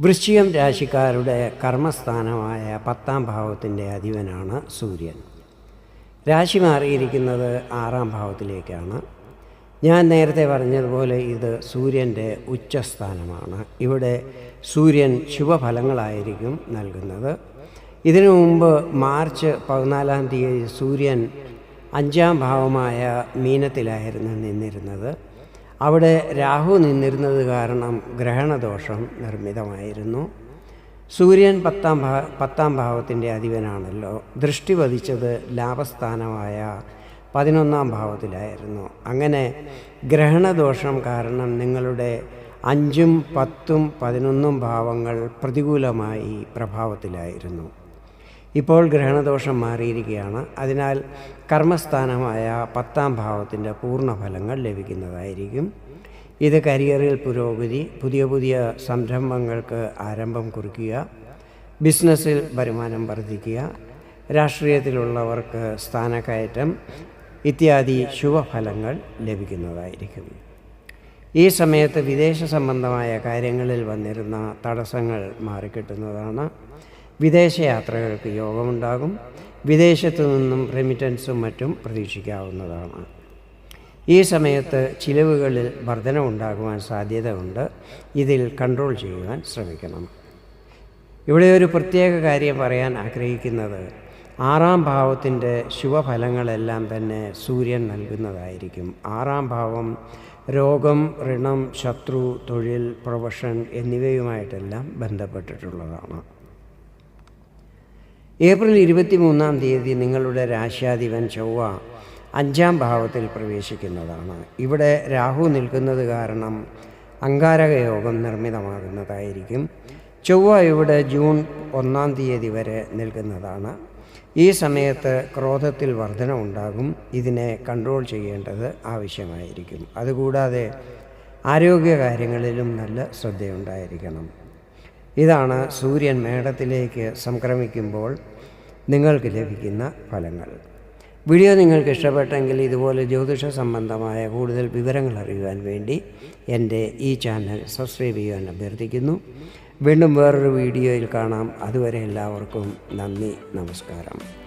വൃശ്ചികം രാശിക്കാരുടെ കർമ്മസ്ഥാനമായ പത്താം ഭാവത്തിന്റെ അധിപനാണ് സൂര്യൻ. രാശി മാറിയിരിക്കുന്നത് ആറാം ഭാവത്തിലേക്കാണ്. ഞാൻ നേരത്തെ പറഞ്ഞതുപോലെ ഇത് സൂര്യന്റെ ഉച്ചസ്ഥാനമാണ്. ഇവിടെ സൂര്യൻ ശുഭഫലങ്ങളായിരിക്കും നൽകുന്നത്. ഇതിനു മുമ്പ് മാർച്ച് പതിനാലാം തീയതി സൂര്യൻ അഞ്ചാം ഭാവമായ മീനത്തിലായിരുന്നു നിന്നിരുന്നത്. അവിടെ രാഹു നിന്നിരുന്നത് കാരണം ഗ്രഹണദോഷം നിർമ്മിതമായിരുന്നു. സൂര്യൻ പത്താം ഭാ പത്താം ഭാവത്തിന്റെ അധിപനാണല്ലോ. ദൃഷ്ടി പതിച്ചത് ലാഭസ്ഥാനമായ പതിനൊന്നാം ഭാവത്തിലായിരുന്നു. അങ്ങനെ ഗ്രഹണദോഷം കാരണം നിങ്ങളുടെ അഞ്ചും പത്തും പതിനൊന്നും ഭാവങ്ങൾ പ്രതികൂലമായി പ്രഭാവത്തിലായിരുന്നു. ഇപ്പോൾ ഗ്രഹണദോഷം മാറിയിരിക്കുകയാണ്. അതിനാൽ കർമ്മസ്ഥാനമായ പത്താം ഭാവത്തിന്റെ പൂർണഫലങ്ങൾ ലഭിക്കുന്നതായിരിക്കും. ഇത് കരിയറിൽ പുരോഗതി പുതിയ പുതിയ സംരംഭങ്ങൾക്ക് ആരംഭം കുറിക്കുക ബിസിനസ്സിൽ വരുമാനം വർദ്ധിക്കുക രാഷ്ട്രീയത്തിലുള്ളവർക്ക് സ്ഥാനക്കയറ്റം ഇത്യാദി ശുഭഫലങ്ങൾ ലഭിക്കുന്നതായിരിക്കും. ഈ സമയത്ത് വിദേശ സംബന്ധമായ കാര്യങ്ങളിൽ വന്നിരുന്ന തടസ്സങ്ങൾ മാറിക്കിട്ടുന്നതാണ്. വിദേശയാത്രകൾക്ക് യോഗമുണ്ടാകും. വിദേശത്തു നിന്നും റെമിറ്റൻസും മറ്റും പ്രതീക്ഷിക്കാവുന്നതാണ്. ഈ സമയത്ത് ചിലവുകളിൽ വർധനവുണ്ടാകുവാൻ സാധ്യതയുണ്ട്. ഇതിൽ കൺട്രോൾ ചെയ്യുവാൻ ശ്രമിക്കണം. ഇവിടെ ഒരു പ്രത്യേക കാര്യം പറയാൻ ആഗ്രഹിക്കുന്നത്. ആറാം ഭാവത്തിന്റെ ശുഭഫലങ്ങളെല്ലാം തന്നെ സൂര്യൻ നൽകുന്നതായിരിക്കും. ആറാം ഭാവം രോഗം ഋണം ശത്രു തൊഴിൽ പ്രൊഫഷൻ എന്നിവയുമായിട്ടെല്ലാം ബന്ധപ്പെട്ടിട്ടുള്ളതാണ്. ഏപ്രിൽ ഇരുപത്തി മൂന്നാം തീയതി നിങ്ങളുടെ രാശ്യാധിപൻ ചൊവ്വ അഞ്ചാം ഭാവത്തിൽ പ്രവേശിക്കുന്നതാണ്. ഇവിടെ രാഹു നിൽക്കുന്നത് കാരണം അങ്കാരക യോഗം നിർമ്മിതമാകുന്നതായിരിക്കും. ചൊവ്വ ഇവിടെ ജൂൺ ഒന്നാം തീയതി വരെ നിൽക്കുന്നതാണ്. ഈ സമയത്ത് ക്രോധത്തിൽ വർധന ഉണ്ടാകും. ഇതിനെ കൺട്രോൾ ചെയ്യേണ്ടത് ആവശ്യമായിരിക്കും. അതുകൂടാതെ ആരോഗ്യകാര്യങ്ങളിലും നല്ല ശ്രദ്ധയുണ്ടായിരിക്കണം. ഇതാണ് സൂര്യൻ മേടത്തിലേക്ക് സംക്രമിക്കുമ്പോൾ നിങ്ങൾക്ക് ലഭിക്കുന്ന ഫലങ്ങൾ. വീഡിയോ നിങ്ങൾക്ക് ഇഷ്ടപ്പെട്ടെങ്കിൽ ഇതുപോലെ ജ്യോതിഷ സംബന്ധമായ കൂടുതൽ വിവരങ്ങൾ അറിയുവാൻ വേണ്ടി എന്റെ ഈ ചാനൽ സബ്സ്ക്രൈബ് ചെയ്യാൻ അഭ്യർത്ഥിക്കുന്നു. വീണ്ടും വേറൊരു വീഡിയോയിൽ കാണാം. അതുവരെ എല്ലാവർക്കും നന്ദി നമസ്കാരം.